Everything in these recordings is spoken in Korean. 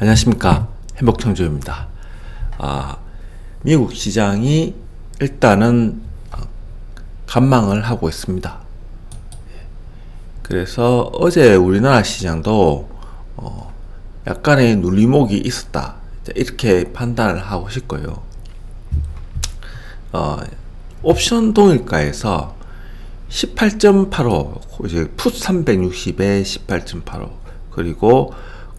안녕하십니까 행복청주입니다. 아, 미국 시장이 일단은 간망을 하고 있습니다. 그래서 어제 우리나라 시장도 어, 약간의 눌림목이 있었다 이렇게 판단을 하고 싶고요. 어, 옵션 동일가에서 18.85 이제 풋 360에 18.85 그리고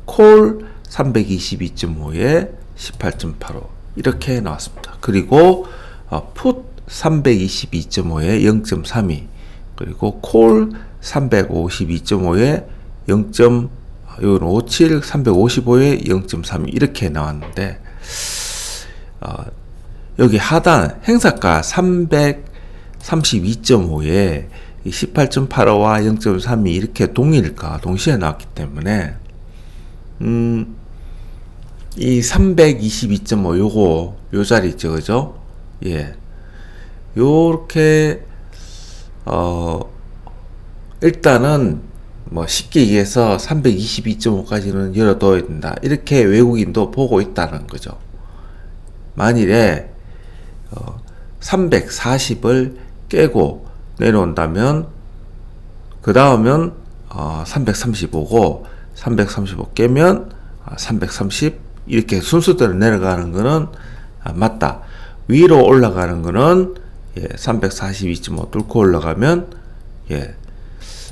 콜 322.5에 18.85 이렇게 나왔습니다. 그리고 어, 풋 322.5에 0.32 그리고 콜 352.5에 0. 이건 57, 355에 0.32 이렇게 나왔는데 어, 여기 하단 행사가 332.5에 18.85와 0.32 이렇게 동일가 동시에 나왔기 때문에 음, 이 322.5 요거 요 자리 있죠 그죠? 예. 요렇게 어 일단은 뭐 쉽게 얘기해서 322.5까지는 열어둬야 된다. 이렇게 외국인도 보고 있다는 거죠. 만일에 어 340을 깨고 내려온다면 그 다음은 어 335고 335 깨면 330 아, 이렇게 순서대로 내려가는 거는 아, 맞다. 위로 올라가는 거는 예, 342.5 뚫고 올라가면 예,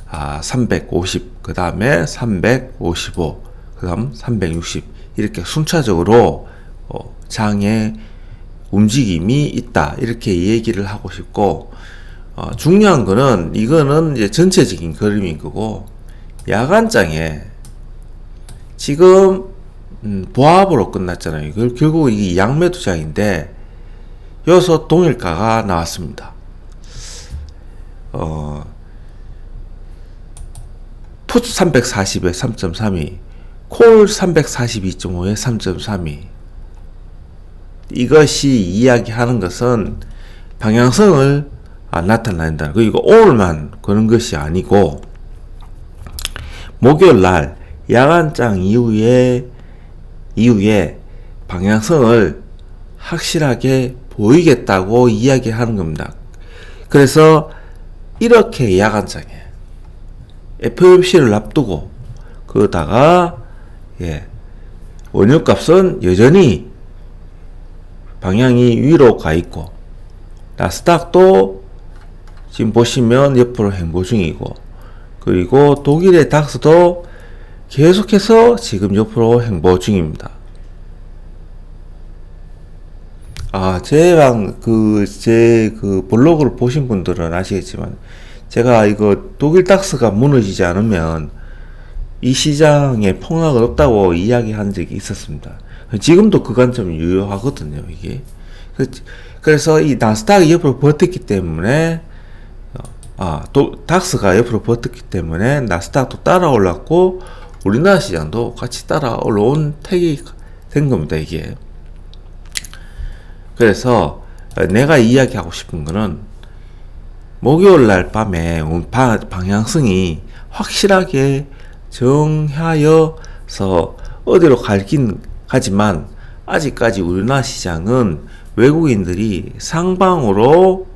아, 350, 그 다음에 355, 그 다음 360 이렇게 순차적으로 어, 장의 움직임이 있다 이렇게 얘기를 하고 싶고 어, 중요한 거는 이거는 이제 전체적인 그림인 거고 야간장에 지금 음, 보합으로 끝났잖아요. 이걸 결국 이 양매도장인데 여기서 동일가가 나왔습니다. 어, 풋 340에 3.32, 콜 342.5에 3.32. 이것이 이야기하는 것은 방향성을 아, 나타낸다. 그리고 오늘만 그런 것이 아니고 목요일 날 야간장 이후에 이후에 방향성을 확실하게 보이겠다고 이야기하는 겁니다. 그래서 이렇게 야간장에 FOMC를 앞두고 그러다가 예, 원유값은 여전히 방향이 위로 가 있고 나스닥도 지금 보시면 옆으로 행보 중이고 그리고 독일의 닥스도 계속해서 지금 옆으로 행보 중입니다. 아, 제방 그, 제 그 블로그를 보신 분들은 아시겠지만, 제가 이거 독일 닥스가 무너지지 않으면 이 시장에 폭락은 없다고 이야기한 적이 있었습니다. 지금도 그 관점이 유효하거든요, 이게. 그, 그래서 이 나스닥이 옆으로 버텼기 때문에, 어, 아, 또, 닥스가 옆으로 버텼기 때문에 나스닥도 따라 올랐고, 우리나라 시장도 같이 따라 올라온 택이 된 겁니다, 이게. 그래서 내가 이야기하고 싶은 거는 목요일 날 밤에 방향성이 확실하게 정하여서 어디로 갈긴 가지만 아직까지 우리나라 시장은 외국인들이 상방으로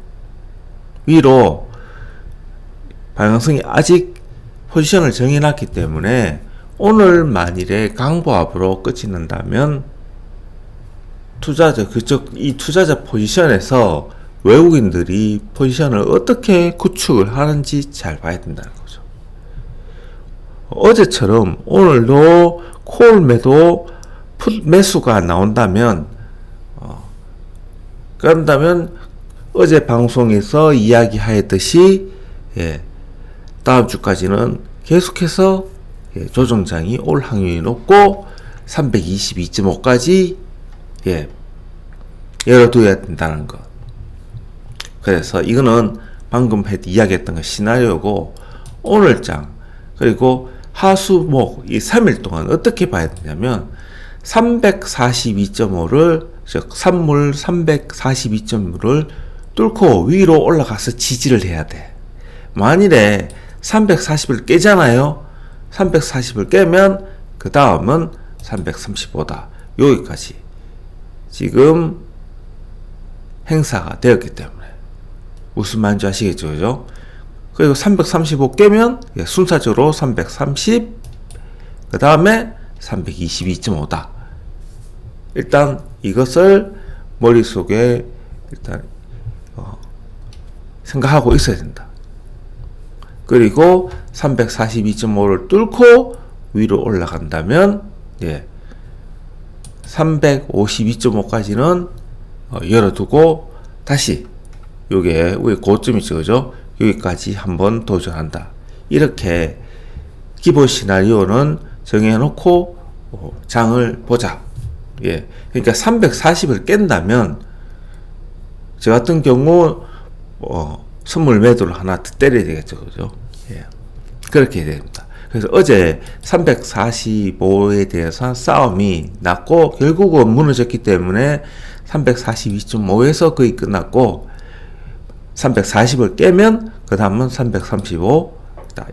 위로 방향성이 아직 포지션을 정해놨기 때문에 오늘 만일에 강보합으로 끝이 난다면 투자자 그쪽 이 투자자 포지션에서 외국인들이 포지션을 어떻게 구축을 하는지 잘 봐야 된다는 거죠. 어제처럼 오늘도 콜 매도 풋 매수가 나온다면 어, 그런다면 어제 방송에서 이야기하였듯이 예, 다음 주까지는 계속해서 예, 조정장이 올 확률이 높고 322.5까지 예, 열어둬야 된다는 것. 그래서 이거는 방금 이야기했던 거 시나리오고 오늘장 그리고 하수목 이 3일 동안 어떻게 봐야 되냐면 342.5를 즉 산물 342.5를 뚫고 위로 올라가서 지지를 해야 돼. 만일에 340을 깨잖아요. 340을 깨면 그 다음은 335다. 여기까지 지금 행사가 되었기 때문에 무슨 말인지 아시겠죠, 그죠? 그리고 335 깨면 예, 순차적으로 330, 그 다음에 322.5다. 일단 이것을 머릿속에 일단 어, 생각하고 있어야 된다. 그리고 342.5를 뚫고 위로 올라간다면 예. 352.5까지는 어, 열어두고 다시 요게 우리 고점이죠 그죠? 여기까지 한번 도전한다. 이렇게 기본 시나리오는 정해놓고 어, 장을 보자. 예 그러니까 340을 깬다면 저 같은 경우 어, 선물 매도를 하나 더 때려야 되겠죠 그죠 예 그렇게 됩니다 그래서 어제 345에 대해서 싸움이 났고 결국은 무너졌기 때문에 342.5에서 거의 끝났고 340을 깨면 그 다음은 335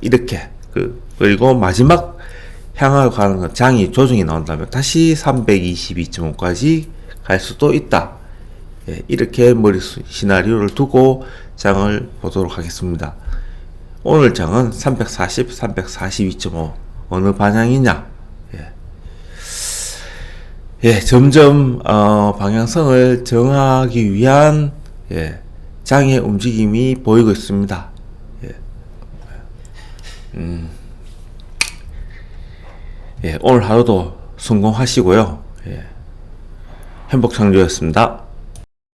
이렇게 그 그리고 마지막 향하고 가는 건 장이 조정이 나온다면 다시 322.5까지 갈 수도 있다. 예, 이렇게 머릿 시나리오를 두고 장을 보도록 하겠습니다. 오늘 장은 340, 342.5 어느 방향이냐? 예, 예 점점 어, 방향성을 정하기 위한 예, 장의 움직임이 보이고 있습니다. 예, 음, 예, 오늘 하루도 성공하시고요. 예, 행복 창조였습니다.